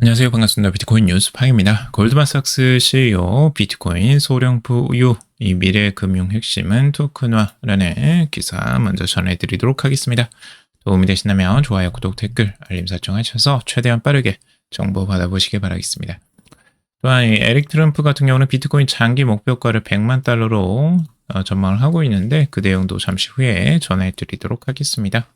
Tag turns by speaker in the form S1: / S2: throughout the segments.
S1: 안녕하세요. 반갑습니다. 비트코인 뉴스 파입니다. 골드만삭스 CEO 비트코인 소량부 우유 이 미래 금융 핵심은 토큰화라는 기사 먼저 전해드리도록 하겠습니다. 도움이 되신다면 좋아요, 구독, 댓글, 알림 설정하셔서 최대한 빠르게 정보 받아보시기 바라겠습니다. 또한 이 에릭 트럼프 같은 경우는 비트코인 장기 목표가를 100만 달러로 어, 전망을 하고 있는데 그 내용도 잠시 후에 전해드리도록 하겠습니다.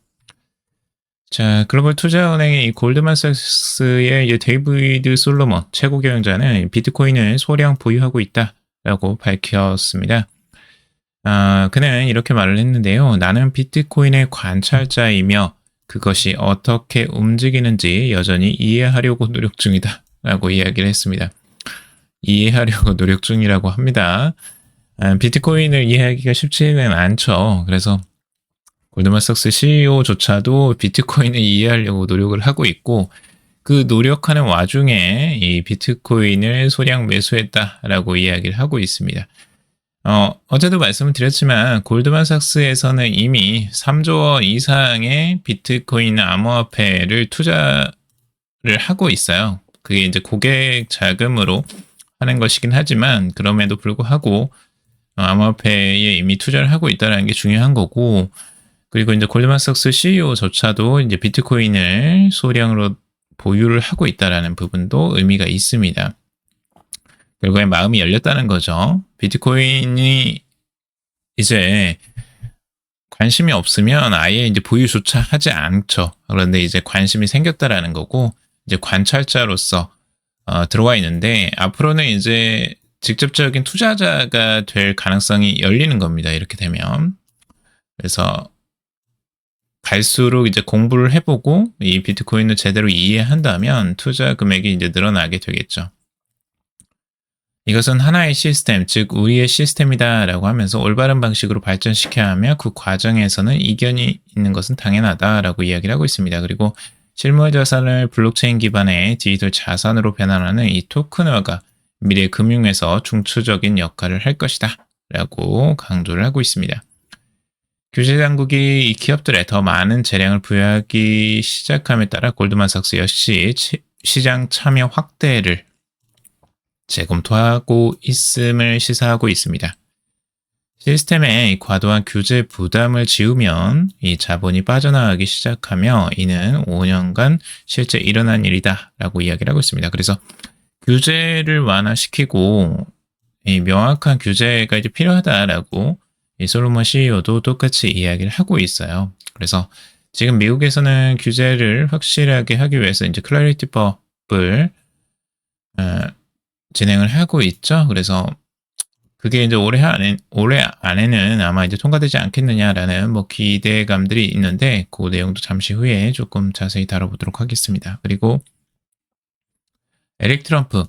S1: 자, 글로벌 투자은행의 이 골드만삭스의 이 데이비드 솔로몬 최고 경영자는 비트코인을 소량 보유하고 있다라고 밝혔습니다. 아, 그는 이렇게 말을 했는데요. 나는 비트코인의 관찰자이며 그것이 어떻게 움직이는지 여전히 이해하려고 노력 중이다. 라고 이야기를 했습니다. 이해하려고 노력 중이라고 합니다. 아, 비트코인을 이해하기가 쉽지는 않죠. 그래서 골드만삭스 CEO조차도 비트코인을 이해하려고 노력을 하고 있고 그 노력하는 와중에 이 비트코인을 소량 매수했다라고 이야기를 하고 있습니다. 어, 어제도 말씀을 드렸지만 골드만삭스에서는 이미 3조 원 이상의 비트코인 암호화폐를 투자를 하고 있어요. 그게 이제 고객 자금으로 하는 것이긴 하지만 그럼에도 불구하고 암호화폐에 이미 투자를 하고 있다는 게 중요한 거고 그리고 이제 골드만삭스 CEO조차도 이제 비트코인을 소량으로 보유를 하고 있다라는 부분도 의미가 있습니다. 결국에 마음이 열렸다는 거죠. 비트코인이 이제 관심이 없으면 아예 이제 보유조차 하지 않죠. 그런데 이제 관심이 생겼다라는 거고 이제 관찰자로서 어, 들어와 있는데 앞으로는 이제 직접적인 투자자가 될 가능성이 열리는 겁니다. 이렇게 되면 그래서 갈수록 이제 공부를 해보고 이 비트코인을 제대로 이해한다면 투자 금액이 이제 늘어나게 되겠죠. 이것은 하나의 시스템, 즉 우리의 시스템이다라고 하면서 올바른 방식으로 발전시켜야 하며 그 과정에서는 이견이 있는 것은 당연하다라고 이야기를 하고 있습니다. 그리고 실물 자산을 블록체인 기반의 디지털 자산으로 변환하는 이 토큰화가 미래 금융에서 중추적인 역할을 할 것이다 라고 강조를 하고 있습니다. 규제 당국이 이 기업들에 더 많은 재량을 부여하기 시작함에 따라 골드만삭스 역시 시장 참여 확대를 재검토하고 있음을 시사하고 있습니다. 시스템에 과도한 규제 부담을 지우면 이 자본이 빠져나가기 시작하며 이는 5년간 실제 일어난 일이다 라고 이야기를 하고 있습니다. 그래서 규제를 완화시키고 이 명확한 규제가 이제 필요하다라고 이 솔로몬 CEO도 똑같이 이야기를 하고 있어요. 그래서 지금 미국에서는 규제를 확실하게 하기 위해서 이제 클래리티 법을 어, 진행을 하고 있죠. 그래서 그게 이제 올해 안에 올해 안에는 아마 이제 통과되지 않겠느냐라는 뭐 기대감들이 있는데 그 내용도 잠시 후에 조금 자세히 다뤄보도록 하겠습니다. 그리고 에릭 트럼프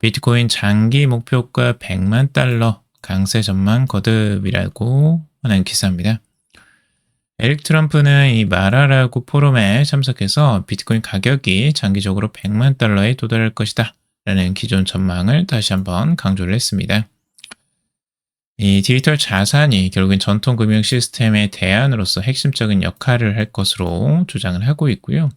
S1: 비트코인 장기 목표가 100만 달러 강세 전망 거듭이라고 하는 기사입니다. 에릭 트럼프는 이 마라라고 포럼에 참석해서 비트코인 가격이 장기적으로 100만 달러에 도달할 것이다 라는 기존 전망을 다시 한번 강조를 했습니다. 이 디지털 자산이 결국엔 전통 금융 시스템의 대안으로서 핵심적인 역할을 할 것으로 주장을 하고 있고요.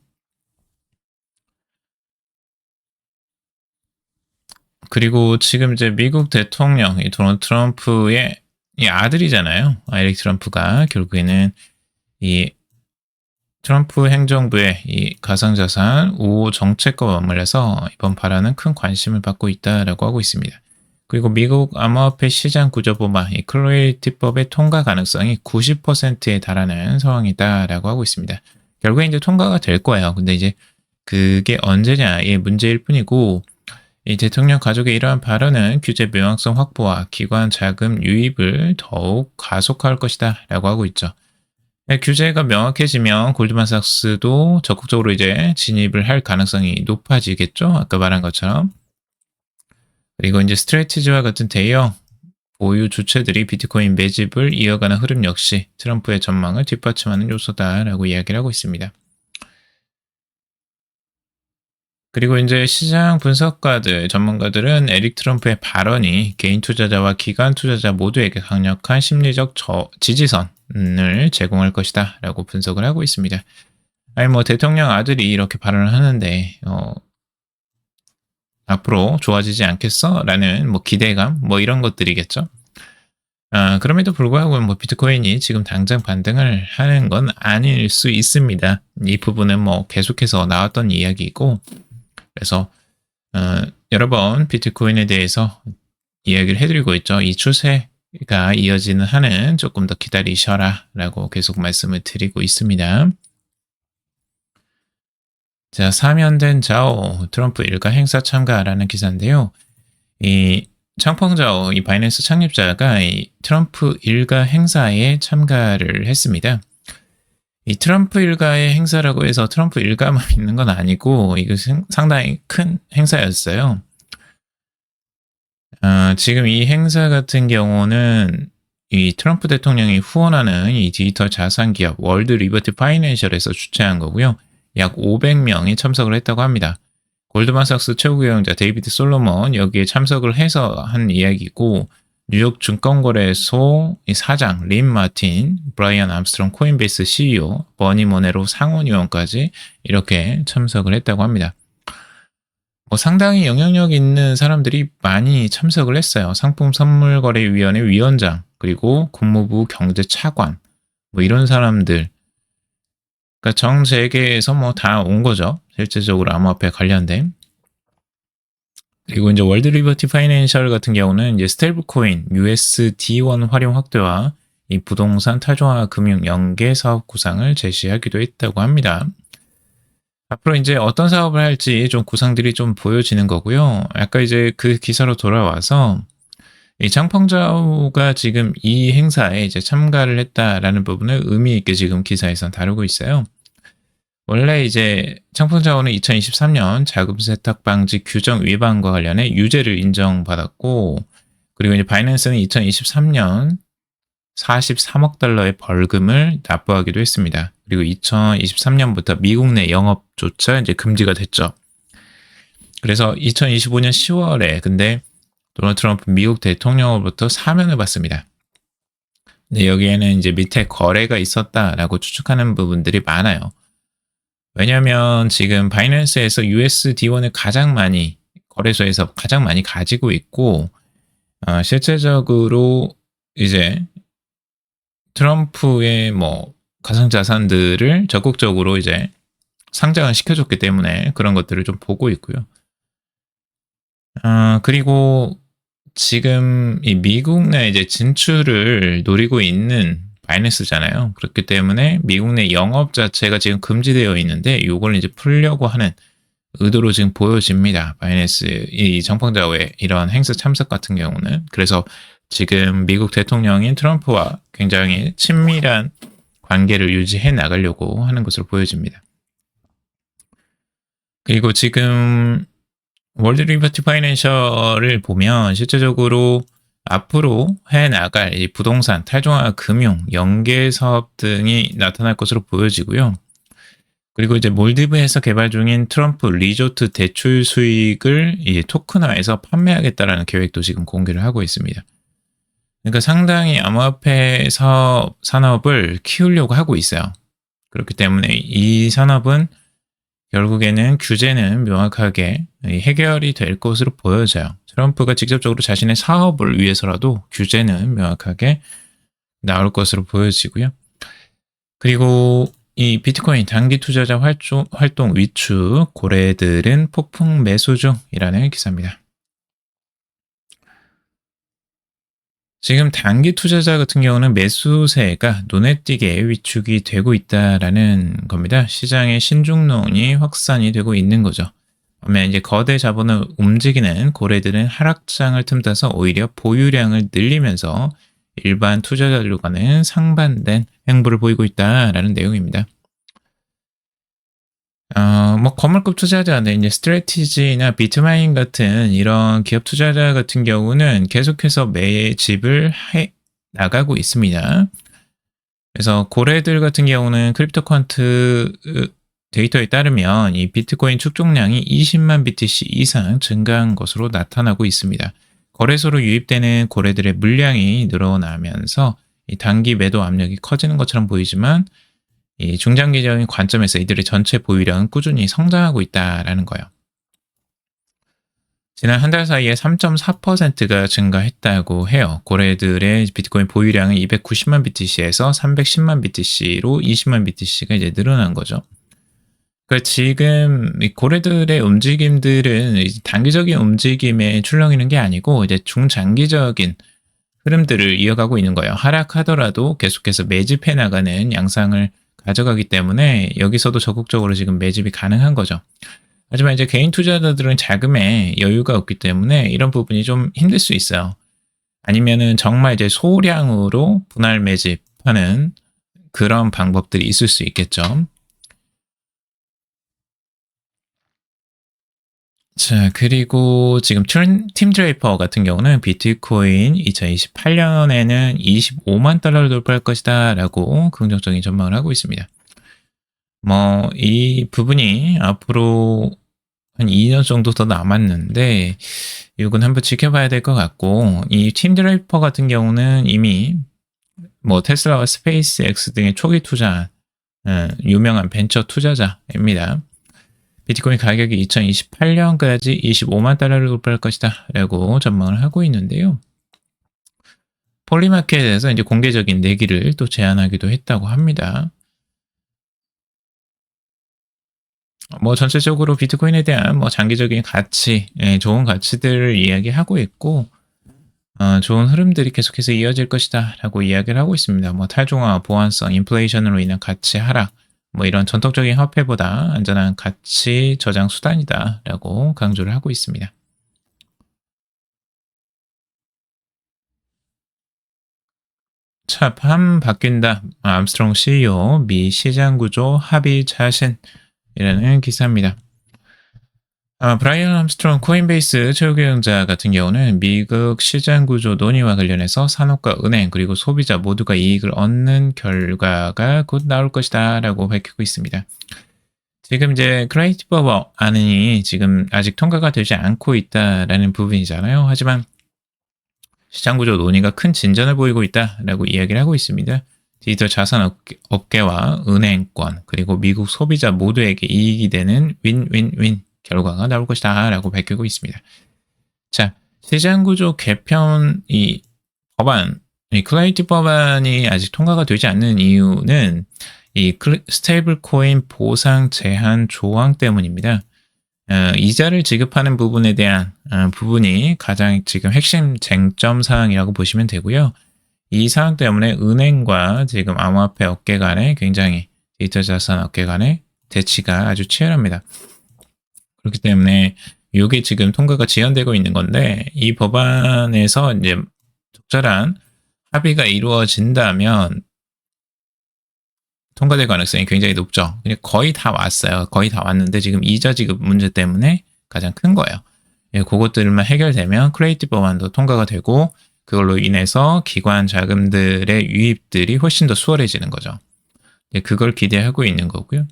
S1: 그리고 지금 이제 미국 대통령 이 도널드 트럼프의 이 아들이잖아요. 아이렉 트럼프가 결국에는 이 트럼프 행정부의 이 가상자산 우호 정책과 맞물려서 이번 발언은 큰 관심을 받고 있다라고 하고 있습니다. 그리고 미국 암호화폐 시장 구조보마 이 클로이티법의 통과 가능성이 90%에 달하는 상황이다라고 하고 있습니다. 결국에 이제 통과가 될 거예요. 근데 이제 그게 언제냐의 문제일 뿐이고 이 대통령 가족의 이러한 발언은 규제 명확성 확보와 기관 자금 유입을 더욱 가속화할 것이다 라고 하고 있죠. 네, 규제가 명확해지면 골드만삭스도 적극적으로 이제 진입을 할 가능성이 높아지겠죠. 아까 말한 것처럼. 그리고 이제 스트레티지와 같은 대형 보유 주체들이 비트코인 매집을 이어가는 흐름 역시 트럼프의 전망을 뒷받침하는 요소다라고 이야기를 하고 있습니다. 그리고 이제 시장 분석가들, 전문가들은 에릭 트럼프의 발언이 개인 투자자와 기관 투자자 모두에게 강력한 심리적 저, 지지선을 제공할 것이다 라고 분석을 하고 있습니다. 아니 뭐 대통령 아들이 이렇게 발언을 하는데 어, 앞으로 좋아지지 않겠어? 라는 뭐 기대감, 뭐 이런 것들이겠죠. 아, 그럼에도 불구하고 뭐 비트코인이 지금 당장 반등을 하는 건 아닐 수 있습니다. 이 부분은 뭐 계속해서 나왔던 이야기이고, 그래서 어, 여러 번 비트코인에 대해서 이야기를 해드리고 있죠. 이 추세가 이어지는 한은 조금 더 기다리셔라 라고 계속 말씀을 드리고 있습니다. 자, 사면된 자오 트럼프 일가 행사 참가라는 기사인데요. 이 창펑자오 이 바이낸스 창립자가 이 트럼프 일가 행사에 참가를 했습니다. 이 트럼프 일가의 행사라고 해서 트럼프 일가만 있는 건 아니고 이거 상당히 큰 행사였어요. 어, 지금 이 행사 같은 경우는 이 트럼프 대통령이 후원하는 이 디지털 자산 기업 월드 리버티 파이낸셜에서 주최한 거고요. 약 500명이 참석을 했다고 합니다. 골드만삭스 최고 경영자 데이비드 솔로몬 여기에 참석을 해서 한 이야기고 뉴욕 증권거래소 사장 린 마틴, 브라이언 암스트롱 코인베이스 CEO, 버니 모네로 상원의원까지 이렇게 참석을 했다고 합니다. 뭐 상당히 영향력 있는 사람들이 많이 참석을 했어요. 상품 선물 거래 위원회 위원장, 그리고 국무부 경제 차관, 뭐 이런 사람들. 그러니까 전 세계에서 뭐 다 온 거죠. 실제적으로 암호화폐 관련된. 그리고 이제 월드 리버티 파이낸셜 같은 경우는 이제 스테이블 코인 USD1 활용 확대와 이 부동산 탈중화 금융 연계 사업 구상을 제시하기도 했다고 합니다. 앞으로 이제 어떤 사업을 할지 좀 구상들이 좀 보여지는 거고요. 아까 이제 그 기사로 돌아와서 이 장펑자오가 지금 이 행사에 이제 참가를 했다라는 부분을 의미 있게 지금 기사에서 다루고 있어요. 원래 이제 창풍자원은 2023년 자금 세탁 방지 규정 위반과 관련해 유죄를 인정받았고 그리고 이제 바이낸스는 2023년 43억 달러의 벌금을 납부하기도 했습니다. 그리고 2023년부터 미국 내 영업조차 이제 금지가 됐죠. 그래서 2025년 10월에 근데 도널드 트럼프 미국 대통령으로부터 사면을 받습니다. 근데 여기에는 이제 밑에 거래가 있었다라고 추측하는 부분들이 많아요. 왜냐하면 지금 바이낸스에서 USD1을 가장 많이 거래소에서 가장 많이 가지고 있고 어, 실제적으로 이제 트럼프의 뭐 가상 자산들을 적극적으로 이제 상장을 시켜줬기 때문에 그런 것들을 좀 보고 있고요. 어, 그리고 지금 이 미국 내 이제 진출을 노리고 있는 바이낸스잖아요. 그렇기 때문에 미국 내 영업 자체가 지금 금지되어 있는데 이걸 이제 풀려고 하는 의도로 지금 보여집니다. 바이낸스 이 정펑자의 이런 행사 참석 같은 경우는 그래서 지금 미국 대통령인 트럼프와 굉장히 친밀한 관계를 유지해 나가려고 하는 것으로 보여집니다. 그리고 지금 월드 리버티 파이낸셜을 보면 실제적으로 앞으로 해 나갈 이 부동산, 탈중화 금융, 연계 사업 등이 나타날 것으로 보여지고요. 그리고 이제 몰디브에서 개발 중인 트럼프 리조트 대출 수익을 이 토큰화해서 판매하겠다라는 계획도 지금 공개를 하고 있습니다. 그러니까 상당히 암호화폐 사업, 산업을 키우려고 하고 있어요. 그렇기 때문에 이 산업은 결국에는 규제는 명확하게 해결이 될 것으로 보여져요. 트럼프가 직접적으로 자신의 사업을 위해서라도 규제는 명확하게 나올 것으로 보여지고요. 그리고 이 비트코인 단기 투자자 활동, 활동 위축 고래들은 폭풍 매수 중이라는 기사입니다. 지금 단기 투자자 같은 경우는 매수세가 눈에 띄게 위축이 되고 있다라는 겁니다. 시장의 신중론이 확산이 되고 있는 거죠. 반면 이제 거대 자본을 움직이는 고래들은 하락장을 틈타서 오히려 보유량을 늘리면서 일반 투자자들과는 상반된 행보를 보이고 있다라는 내용입니다. 어, 뭐 건물급 투자자는 이제 스트레티지나 비트마인 같은 이런 기업 투자자 같은 경우는 계속해서 매집을 해 나가고 있습니다. 그래서 고래들 같은 경우는 크립토 퀀트 데이터에 따르면 이 비트코인 축적량이 20만 BTC 이상 증가한 것으로 나타나고 있습니다. 거래소로 유입되는 고래들의 물량이 늘어나면서 이 단기 매도 압력이 커지는 것처럼 보이지만 이 중장기적인 관점에서 이들의 전체 보유량은 꾸준히 성장하고 있다라는 거예요. 지난 한 달 사이에 3.4%가 증가했다고 해요. 고래들의 비트코인 보유량은 290만 BTC에서 310만 BTC로 20만 BTC가 이제 늘어난 거죠. 그러니까 지금 이 고래들의 움직임들은 이제 단기적인 움직임에 출렁이는 게 아니고 이제 중장기적인 흐름들을 이어가고 있는 거예요. 하락하더라도 계속해서 매집해 나가는 양상을 가져가기 때문에 여기서도 적극적으로 지금 매집이 가능한 거죠. 하지만 이제 개인 투자자들은 자금에 여유가 없기 때문에 이런 부분이 좀 힘들 수 있어요. 아니면은 정말 이제 소량으로 분할 매집하는 그런 방법들이 있을 수 있겠죠. 자, 그리고 지금 팀 드레이퍼 같은 경우는 비트코인 2028년에는 25만 달러를 돌파할 것이다 라고 긍정적인 전망을 하고 있습니다. 뭐, 이 부분이 앞으로 한 2년 정도 더 남았는데, 이건 한번 지켜봐야 될 것 같고, 이 팀 드레이퍼 같은 경우는 이미 뭐 테슬라와 스페이스 X 등의 초기 투자, 어, 유명한 벤처 투자자입니다. 비트코인 가격이 2028년까지 25만 달러를 돌파할 것이다 라고 전망을 하고 있는데요. 폴리마켓에서 이제 공개적인 내기를 또 제안하기도 했다고 합니다. 뭐 전체적으로 비트코인에 대한 뭐 장기적인 가치, 예, 좋은 가치들을 이야기하고 있고 어, 좋은 흐름들이 계속해서 이어질 것이다 라고 이야기를 하고 있습니다. 뭐 탈중화, 보안성, 인플레이션으로 인한 가치 하락, 뭐 이런 전통적인 화폐보다 안전한 가치 저장 수단이다라고 강조를 하고 있습니다. 차, 팜 바뀐다. 암스트롱 CEO, 미 시장 구조 합의 자신이라는 기사입니다. 아, 브라이언 암스트롱 코인베이스 최고경영자 같은 경우는 미국 시장 구조 논의와 관련해서 산업과 은행 그리고 소비자 모두가 이익을 얻는 결과가 곧 나올 것이다 라고 밝히고 있습니다. 지금 이제 크리에이티브 업 안이 지금 아직 통과가 되지 않고 있다라는 부분이잖아요. 하지만 시장 구조 논의가 큰 진전을 보이고 있다라고 이야기를 하고 있습니다. 디지털 자산 업계와 은행권 그리고 미국 소비자 모두에게 이익이 되는 윈윈윈 결과가 나올 것이다 라고 밝히고 있습니다. 자, 시장구조 개편 이 법안, 이 클라이티 법안이 아직 통과가 되지 않는 이유는 이 스테이블 코인 보상 제한 조항 때문입니다. 어, 이자를 지급하는 부분에 대한 어, 부분이 가장 지금 핵심 쟁점 사항이라고 보시면 되고요. 이 사항 때문에 은행과 지금 암호화폐 업계 간에 굉장히 디지털 자산 업계 간의 대치가 아주 치열합니다. 그렇기 때문에 이게 지금 통과가 지연되고 있는 건데 이 법안에서 이제 적절한 합의가 이루어진다면 통과될 가능성이 굉장히 높죠. 거의 다 왔어요. 거의 다 왔는데 지금 이자 지급 문제 때문에 가장 큰 거예요. 예, 그것들만 해결되면 크레이티 법안도 통과가 되고 그걸로 인해서 기관 자금들의 유입들이 훨씬 더 수월해지는 거죠. 예, 그걸 기대하고 있는 거고요.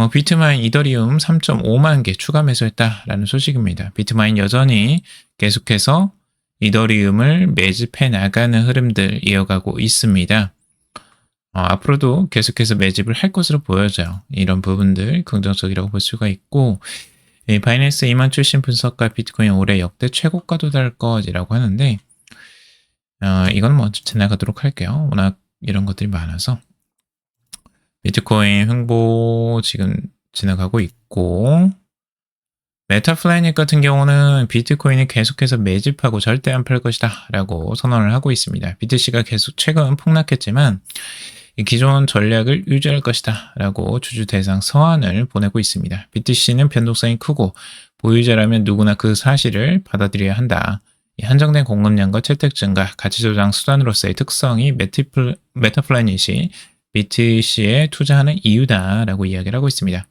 S1: 어, 비트마인 이더리움 3.5만 개 추가 매수했다라는 소식입니다. 비트마인 여전히 계속해서 이더리움을 매집해 나가는 흐름들 이어가고 있습니다. 어, 앞으로도 계속해서 매집을 할 것으로 보여져요. 이런 부분들 긍정적이라고 볼 수가 있고 예, 바이낸스 2만 출신 분석가 비트코인 올해 역대 최고가 도달 것이라고 하는데 어, 이건 뭐 지나가도록 할게요. 워낙 이런 것들이 많아서 비트코인 횡보 지금 지나가고 있고 메타플래닛 같은 경우는 비트코인이 계속해서 매집하고 절대 안 팔 것이다 라고 선언을 하고 있습니다. BTC가 계속 최근 폭락했지만 기존 전략을 유지할 것이다 라고 주주 대상 서한을 보내고 있습니다. BTC는 변동성이 크고 보유자라면 누구나 그 사실을 받아들여야 한다. 한정된 공급량과 채택 증가, 가치 조장 수단으로서의 특성이 메타플래닛이 BTC에 투자하는 이유다라고 이야기를 하고 있습니다.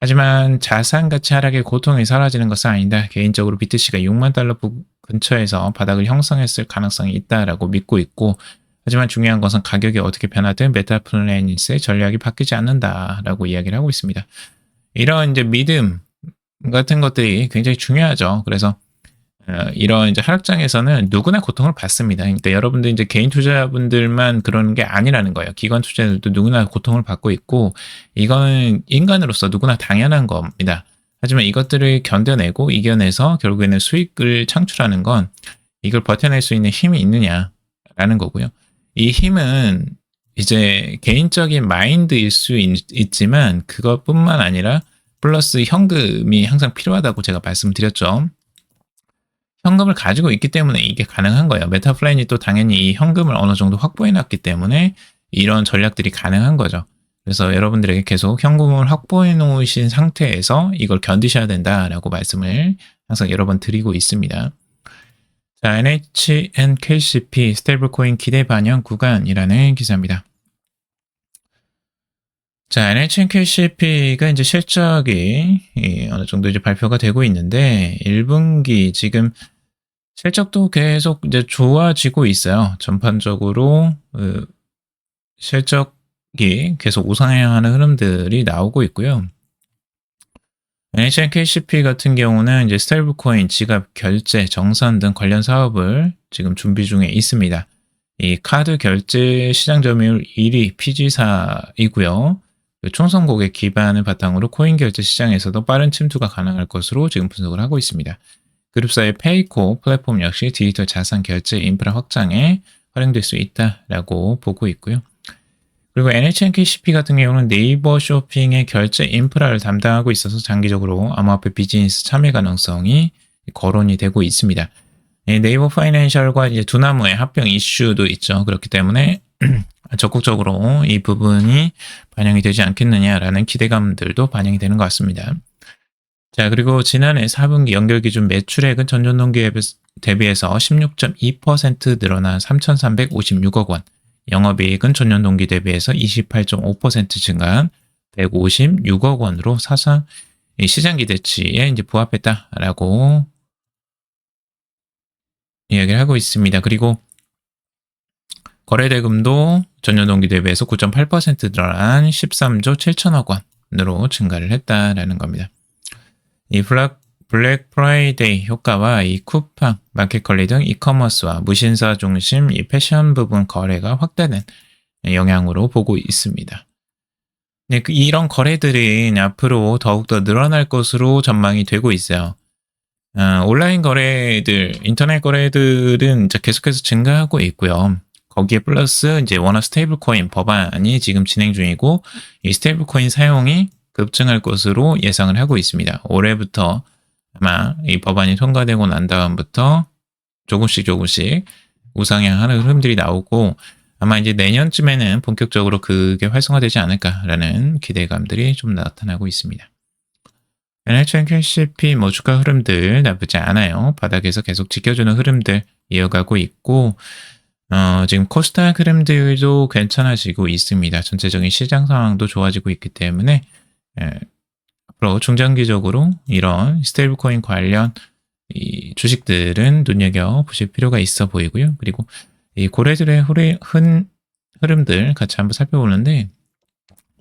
S1: 하지만 자산 가치 하락의 고통이 사라지는 것은 아니다. 개인적으로 BTC가 6만 달러 근처에서 바닥을 형성했을 가능성이 있다라고 믿고 있고 하지만 중요한 것은 가격이 어떻게 변하든 메타플래닛의 전략이 바뀌지 않는다라고 이야기를 하고 있습니다. 이런 이제 믿음 같은 것들이 굉장히 중요하죠. 그래서 어, 이런 이제 하락장에서는 누구나 고통을 받습니다. 그러니까 여러분들 이제 개인 투자분들만 그런 게 아니라는 거예요. 기관 투자들도 누구나 고통을 받고 있고 이거는 인간으로서 누구나 당연한 겁니다. 하지만 이것들을 견뎌내고 이겨내서 결국에는 수익을 창출하는 건 이걸 버텨낼 수 있는 힘이 있느냐라는 거고요. 이 힘은 이제 개인적인 마인드일 수 있, 지만 그것뿐만 아니라 플러스 현금이 항상 필요하다고 제가 말씀드렸죠. 현금을 가지고 있기 때문에 이게 가능한 거예요. 메타플랜이 또 당연히 이 현금을 어느 정도 확보해 놨기 때문에 이런 전략들이 가능한 거죠. 그래서 여러분들에게 계속 현금을 확보해 놓으신 상태에서 이걸 견디셔야 된다라고 말씀을 항상 여러 번 드리고 있습니다. 자, NHNKCP 스테이블 코인 기대 반영 구간이라는 기사입니다. 자, NHNKCP가 이제 실적이 어느 정도 이제 발표가 되고 있는데 1분기 지금 실적도 계속 이제 좋아지고 있어요. 전반적으로 그 실적이 계속 우상향하는 흐름들이 나오고 있고요. NHNKCP 같은 경우는 이제 스테이블 코인, 지갑, 결제, 정산 등 관련 사업을 지금 준비 중에 있습니다. 이 카드 결제 시장 점유율 1위 PG사이고요. 그 총선 고객 기반을 바탕으로 코인 결제 시장에서도 빠른 침투가 가능할 것으로 지금 분석을 하고 있습니다. 그룹사의 페이코 플랫폼 역시 디지털 자산 결제 인프라 확장에 활용될 수 있다라고 보고 있고요. 그리고 NHNKCP 같은 경우는 네이버 쇼핑의 결제 인프라를 담당하고 있어서 장기적으로 암호화폐 비즈니스 참여 가능성이 거론이 되고 있습니다. 네이버 파이낸셜과 이제 두나무의 합병 이슈도 있죠. 그렇기 때문에 적극적으로 이 부분이 반영이 되지 않겠느냐라는 기대감들도 반영이 되는 것 같습니다. 자, 그리고 지난해 4분기 연결 기준 매출액은 전년 동기 대비해서 16.2% 늘어난 3,356억 원, 영업이익은 전년 동기 대비해서 28.5% 증가한 156억 원으로 사상 시장 기대치에 이제 부합했다라고 이야기를 하고 있습니다. 그리고 거래대금도 전년 동기 대비해서 9.8% 늘어난 13조 7천억 원으로 증가를 했다라는 겁니다. 이 블랙, 블랙 프라이데이 효과와 이 쿠팡, 마켓컬리 등 이커머스와 무신사 중심 이 패션 부분 거래가 확대된 영향으로 보고 있습니다. 네, 그 이런 거래들이 앞으로 더욱더 늘어날 것으로 전망이 되고 있어요. 어, 온라인 거래들, 인터넷 거래들은 계속해서 증가하고 있고요. 거기에 플러스 이제 워낙 스테이블 코인 법안이 지금 진행 중이고 이 스테이블 코인 사용이 급증할 것으로 예상을 하고 있습니다. 올해부터 아마 이 법안이 통과되고 난 다음부터 조금씩 조금씩 우상향하는 흐름들이 나오고 아마 이제 내년쯤에는 본격적으로 그게 활성화되지 않을까라는 기대감들이 좀 나타나고 있습니다. NHNKCP 뭐 주가 흐름들 나쁘지 않아요. 바닥에서 계속 지켜주는 흐름들 이어가고 있고 어, 지금 코스닥 흐름들도 괜찮아지고 있습니다. 전체적인 시장 상황도 좋아지고 있기 때문에 예, 앞으로 중장기적으로 이런 스테이블 코인 관련 이 주식들은 눈여겨 보실 필요가 있어 보이고요. 그리고 이 고래들의 흔, 흐름들 같이 한번 살펴보는데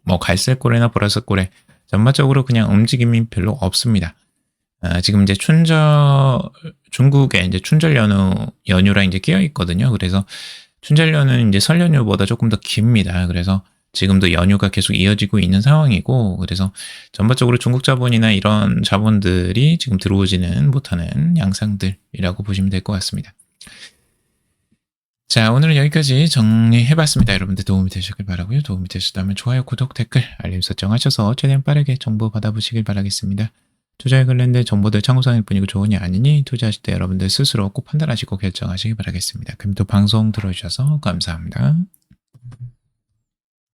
S1: 뭐 갈색 고래나 보라색 고래 전반적으로 그냥 움직임이 별로 없습니다. 아, 지금 이제 춘절 중국에 이제 춘절 연휴 연휴랑 이제 끼어 있거든요. 그래서 춘절 연휴는 이제 설 연휴보다 조금 더 깁니다. 그래서 지금도 연휴가 계속 이어지고 있는 상황이고 그래서 전반적으로 중국 자본이나 이런 자본들이 지금 들어오지는 못하는 양상들이라고 보시면 될 것 같습니다. 자, 오늘은 여기까지 정리해봤습니다. 여러분들 도움이 되셨길 바라고요. 도움이 되셨다면 좋아요, 구독, 댓글, 알림 설정하셔서 최대한 빠르게 정보 받아보시길 바라겠습니다. 투자에 관련된 정보들 참고사항일 뿐이고 좋으냐 아니니 투자하실 때 여러분들 스스로 꼭 판단하시고 결정하시기 바라겠습니다. 그럼 또 방송 들어주셔서 감사합니다.